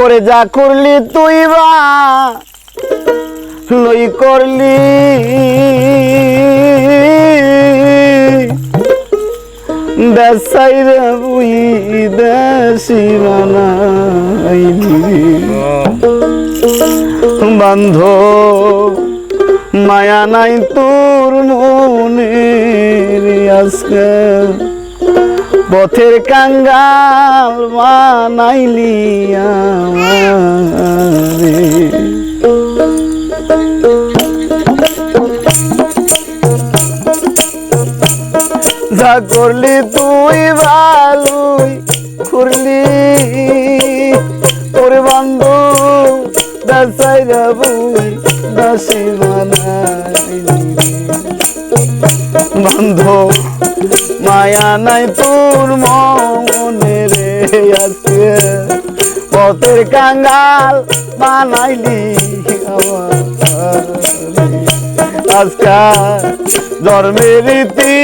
করে যা করলি তুই বা, লই করলি। দেশাইরে বুই দেশি বানাইলি। বান্ধ, মায়া নাই তোর মনে আজকে। পথের কাঙ্গাল আমারে। যা করলি তুই ভালোই করলি তোর বন্ধু দাসাই যাবুই দাসি মায়া নাই তোর মনে রে আছে পথের কাঙ্গাল বানাইলি। আজকাল জন্মের রীতি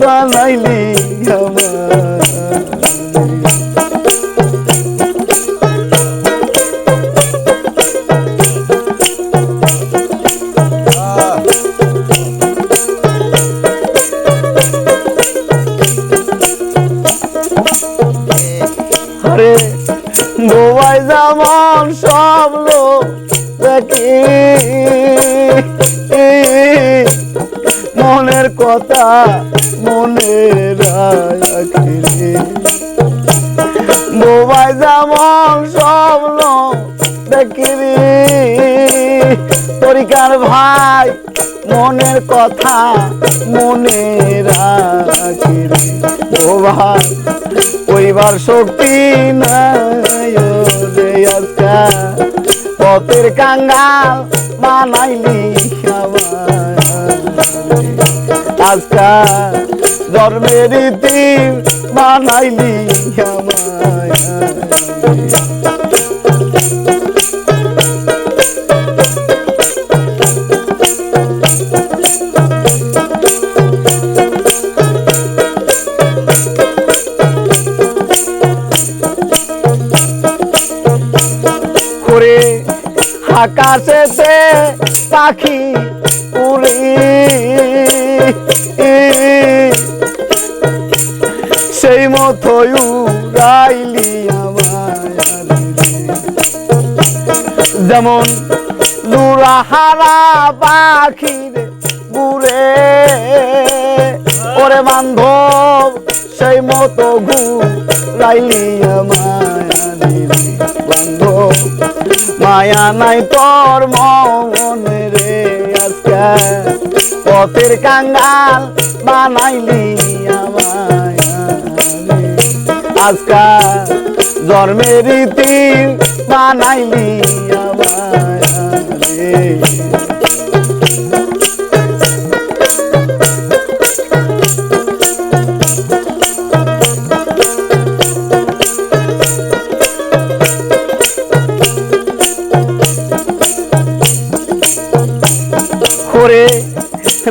বানাইলি আমার কথা মনে রাখি গোয়ায় যেমন সব লোক দেখি তরিকার ভাই মনের কথা মনে রাখি ও ভাই শক্তি আজকা। পথের কাঙ্গাল বানাইলি আজকা জন্মের রীতি বানাইলি আকাশেতে পাখি উড়ি সেই মতোই উড়াইলি আমায় যেমন দুরাহারা পাখির ঘুরে ওরে বান্ধব, সেই মতো ঘুরাইলি আমায় বান্ধব মায়া নাই তোর মনে রে আজকে। পথের কাঙ্গাল বানাইলি আজকাল আজকা জন্মের রীতি বানাইলি আমায়।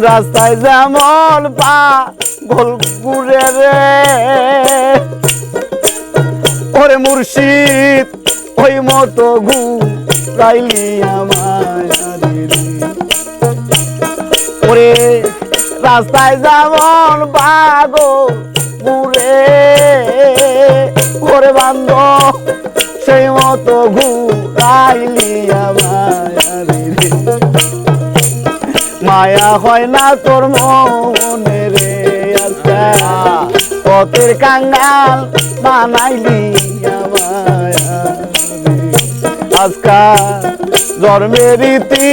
রাস্তায় যেমন পা, গোল ঘুরে রে ওরে মুর্শিদ, ওই মতো ঘুরাইলি আমায় রে। ওরে রাস্তায় যেমন পাগল ঘুরে ওরে বান্ধ, সেই মতো ঘুরাইলি আমায় রে। মায়া হয় না তোর মনে রে পথের কাঙ্গাল বানাইলি আজকা জন্মের রীতি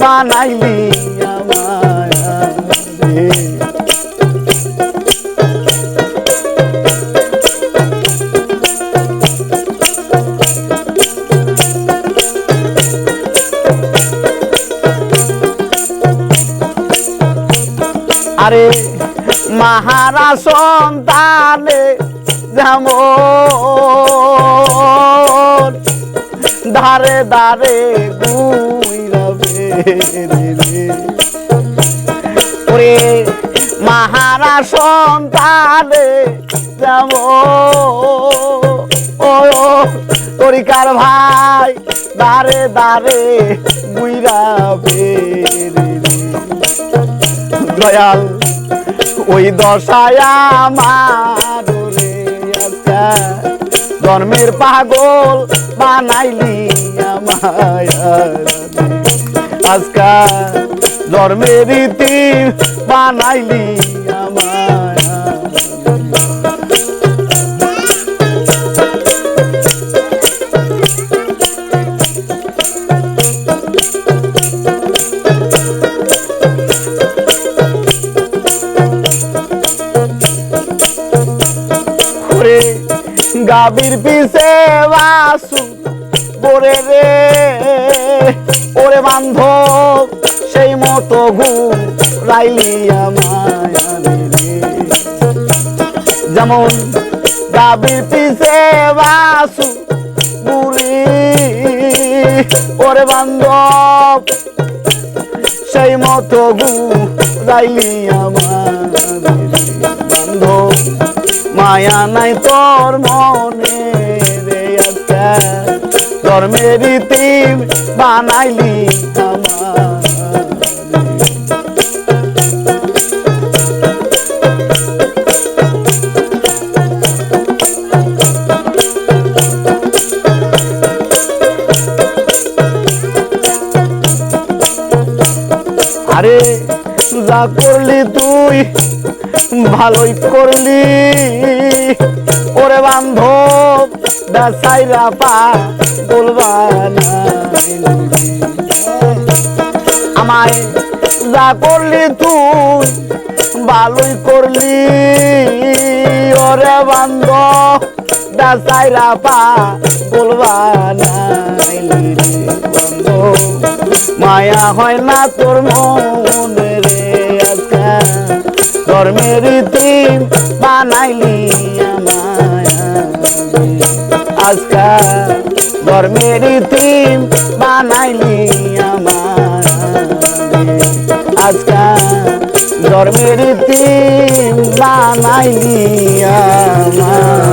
বানাইলি আমায় সন্তানে যেমন ধারে ধারে গুইরাবে। ওরে মাহারা সন্তানে যেমন তরিকার ভাই দারে দারে বুইরা বেরে দয়াল ওই দশায় আমার জন্মের পাগল বানাইলি আমায় আজকাল জন্মের রীতি বানাইলি গাবির পিছে বাসু ওরে রে ওরে বান্ধব, সেই মতো ঘুম রাইলি আমায়। যেমন গাবির পিছে বাসু বুড়ি, ওরে বান্ধব, সেই মতো গু রাইলি আমার বান্ধব মায়া নাই তোর মনে রে আজকা। ধর্মের রীতি বানাইলি আরে যা করলি তুই ভালোই করলি। ওরে বান্ধব দাসাইরা পা বলবানা আমায় যা করলি তুই ভালোই করলি। ওরে বান্ধব দাসাইরা পা বলবানা বান্ধব মায়া হয় না তোর মনে। ধর্মের রীতি বানাইলি আজকা ধর্মের রীতি বানাইলি আমার আজকা ধর্মের রীতি বানাইলি আমার